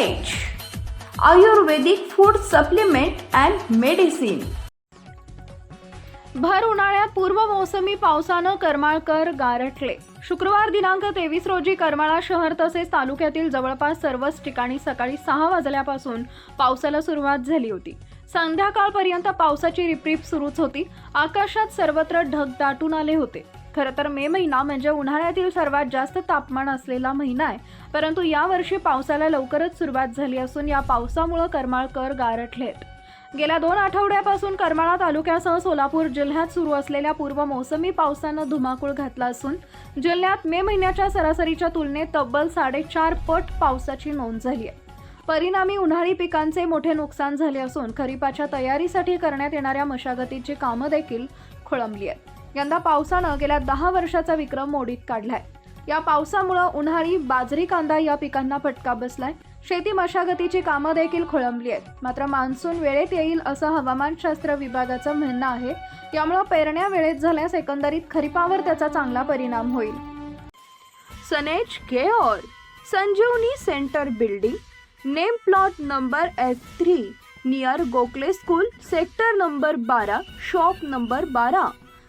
Ayurvedic food supplement and medicine भर उन्हाळ्यात पूर्व मोसमी पावसानं करमाळकर गारठले. शुक्रवार दिनांक तेवीस रोजी करमाळा शहर तसेच तालुक्यातील जवळपास सर्वच ठिकाणी सकाळी सहा वाजल्यापासून पावसाला सुरुवात झाली होती. संध्याकाळपर्यंत पावसाची रिपरिप सुरूच होती. आकाशात सर्वत्र ढग दाटून आले होते. खरं तर मे महिना म्हणजे उन्हाळ्यातील सर्वात जास्त तापमान असलेला महिना आहे. परंतु यावर्षी पावसाला लवकरच सुरुवात झाली असून या पावसामुळं करमाळकर गारठलेत. गेल्या दोन आठवड्यापासून करमाळा तालुक्यासह सोलापूर जिल्ह्यात सुरू असलेल्या पूर्व मोसमी पावसानं धुमाकूळ घातला असून जिल्ह्यात मे महिन्याच्या सरासरीच्या तुलनेत तब्बल साडेचार पट पावसाची नोंद झाली आहे. परिणामी उन्हाळी पिकांचे मोठे नुकसान झाले असून खरीपाच्या तयारीसाठी करण्यात येणाऱ्या मशागतीची कामं देखील खोळंबली आहेत. यंदा पावसानं गेल्या दहा वर्षाचा विक्रम मोडीत काढलाय. या पावसामुळं उन्हाळी बाजरी कांदा या पिकांना फटका बसलाय. शेती मशागतीची कामं देखील खोळंबली आहेत. मात्र मान्सून वेळेत येईल असं हवामानशास्त्र विभागाचं म्हणणं आहे. यामुळं पेरण्या वेळेत झाल्यास एकंदरीत खरीपावर त्याचा चांगला परिणाम होईल. सनेज care Sanjeevani centre building name plot number F three near Gokhale school sector number बारा शॉप नंबर बारा.